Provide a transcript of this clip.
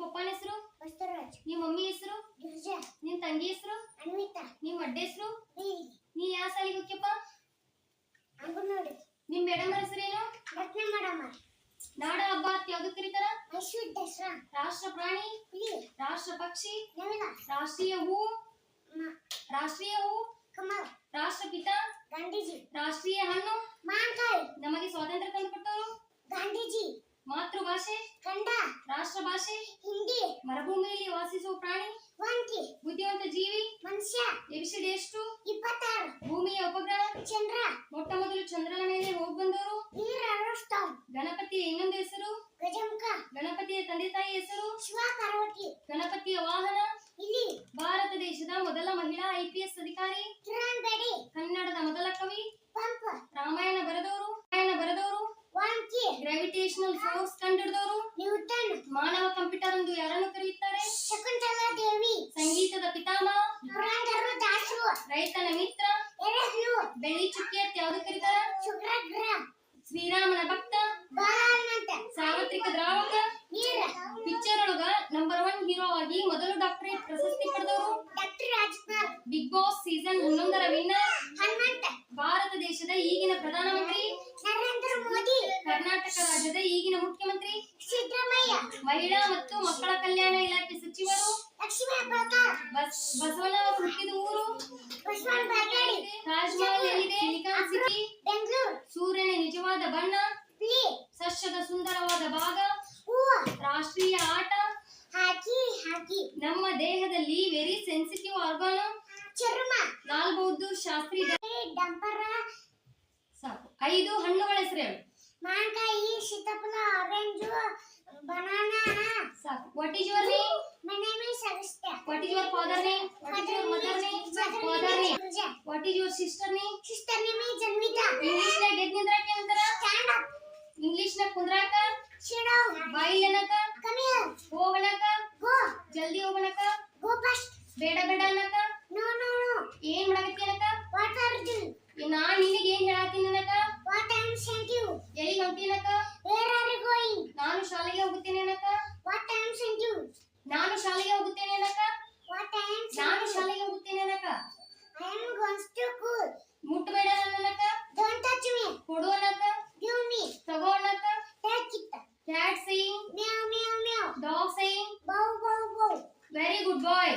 ಪಪ್ಪನ ಹೆಸರು? ಬಸವರಾಜ್. ನಿಮ್ಮ ಮಮ್ಮಿ ಹೆಸರು? ಗಿರಿಜಾ. ತಂಗಿ ಹೆಸರು? ಅನ್ವಿತಾ. ನಿಮ್ಮ ಅಡ್ಡ ಹೆಸರು? ನೀ ಯಾವ ಸಾಲಿಗೆ ಹೋಗ್ಯಪ್ಪ? ನೋಡಿ ನಿಮ್ಮ ಮೇಡಮ್ ಹೆಸರು ಏನು ರತ್ನ ಮೇಡಮ್ ನಾಡ ಹಬ್ಬ ಯಾವ್ದು ಕರೀತಾರ? ರಾಷ್ಟ್ರ ಪ್ರಾಣಿ? ರಾಷ್ಟ್ರ ಪಕ್ಷಿ? ರಾಷ್ಟ್ರೀಯ ಹೂ? ರಾಷ್ಟ್ರೀಯ ಹೂ? ಕಮಲ. ರಾಷ್ಟ್ರಪಿತ? ಗಾಂಧೀಜಿ. ರಾಷ್ಟ್ರೀಯ ಹಣ್ಣು? ಮಾವಿನಕಾಯಿ ನಮಗೆ ಸ್ವಾತಂತ್ರ್ಯ ತಂದುಕೊಟ್ಟವರು? ಗಾಂಧೀಜಿ. ಮಾತೃಭಾಷೆ? ಕನ್ನಡ. ರಾಷ್ಟ್ರ ಭಾಷೆ ಮರುಭೂಮಿಯಲ್ಲಿ ವಾಸಿಸುವ ಪ್ರಾಣಿ? ವಂತಿ ಬುದ್ಧಿವಂತ ಜೀವಿ? ಮನುಷ್ಯ. ಎಬಿಸಿಡಿ ಎಷ್ಟು? ಇಪ್ಪತ್ತಾರು. ಭೂಮಿಯ ಉಪಗ್ರಹ? ಚಂದ್ರ. ಮೊಟ್ಟ ಮೊದಲು ಚಂದ್ರನ ಮೇಲೆ ಹೋಗಿ ಬಂದವರು? ಗಣಪತಿಯ ಇನ್ನೊಂದು ಹೆಸರು? ಗಜಮುಖ. ಗಣಪತಿಯ ತಂದೆ ತಾಯಿ ಹೆಸರು? ಶಿವ ಪಾರ್ವತಿ. ಗಣಪತಿಯ ವಾಹನ? ಇಲ್ಲಿ. ಭಾರತ ದೇಶದ ಮೊದಲ ಮಹಿಳಾ ಐಪಿಎಸ್ ಅಧಿಕಾರಿ? ಕಿರಣ್ ಬೇಡಿ. ಕನ್ನಡದ ಮೊದಲ ಕವಿ? ಪಂಪ. ರಾಮಾಯಣ ಬರೆದವರು? ರಾಮಾಯಣ ಬರೆದವರು? ವಾಂಕಿ ಗ್ರಾವಿಟೇಷನಲ್ ಫೋರ್ಸ್ ಕಂಡುಹಿಡಿದವರು? ನ್ಯೂಟನ್ ಮಾನವ ಕಂಪ್ಯೂಟರ್ ಎಂದು ಯಾರನ್ನು ಕರೆಯುತ್ತಾರೆ? ಶಕುಂತಲಾ ದೇವಿ ಸಂಗೀತದ ಪಿತಾಮಹ ಪುರಂದರ ದಾಸರು. ರೈತನ ಮಿತ್ರ ಎರೆಹಣ್ಣು ಬೆಳ್ಳಿ ಚುಕ್ಕಿ ಅಂತ ಯಾವ್ದು ಕರೀತಾರೆ? ಶುಕ್ರಗ್ರಹ ಶ್ರೀರಾಮನ ಭಕ್ತ ಬಾಲಹನುಮಂತ. ಸಾರ್ವತ್ರಿಕ ದ್ರಾವಕ ನೀರ ಪಿಕ್ಚರ್ ಒಳಗ ನಂಬರ್ ಒನ್ ಹೀರೋ ಆಗಿ ಮೊದಲು ಡಾಕ್ಟರೇಟ್ ಪ್ರಶಸ್ತಿ ಪಡೆದವರು? Doctor Rajkumar. Bigg Boss season ಹನ್ನೊಂದರ ವಿನ್ನರ್ ಹನುಮಂತ. ಭಾರತ ದೇಶದ ಈಗಿನ ಪ್ರಧಾನಮಂತ್ರಿ? ನರೇಂದ್ರ ಮೋದಿ. ಕರ್ನಾಟಕ ರಾಜ್ಯದ ಈಗಿನ ಮುಖ್ಯಮಂತ್ರಿ? ಸಿದ್ದರಾಮಯ್ಯ. ಮಹಿಳಾ ಮತ್ತು ಮಕ್ಕಳ ಕಲ್ಯಾಣ ಇಲಾಖೆ ಸಚಿವರು ಹುಟ್ಟಿದ ಊರು ಬಸವನ್ ಎಲ್ಲಿದೆ ಸಿಟಿ ಸೂರ್ಯನ ನಿಜವಾದ ಬಣ್ಣ ಸಸ್ಯದ ಸುಂದರವಾದ ಭಾಗ ರಾಷ್ಟ್ರೀಯ ಆಟ ಹಾಕಿ ಹಾಕಿ ನಮ್ಮ ದೇಹದಲ್ಲಿ ವೆರಿ ಸೆನ್ಸಿಟಿವ್ ಆರ್ಗಾನ್ ಚರ್ಮ ಬಹದ್ದೂರ್ ಶಾಸ್ತ್ರಿ ಡಂಪರ ಸಾಕು. ಐದು ಹಣ್ಣುಗಳ ಹೆಸರು ಮಾವಿನಕಾಯಿ ಸೀತಾಫಲ Banana. What is your name? My name is Agastya. What is your father name? What is your mother name? Father name. What is your sister name? Sister name is Janvita. English na ke antara? Stand up. English na kundraka? Sit down. While anaka? Come here. Go anaka? Go. Jaldi ho anaka? Go fast. beda ಬೇಡ ಬೇಡ ಅನ್ನಕ no no no ಏನ್ ಮಾಡಕತ್ತಿ ಅನ್ನಕ what are you ನಾ ನಿನಗೆ ಏನ್ ಹೇಳತ್ತೀನಿ goodbye.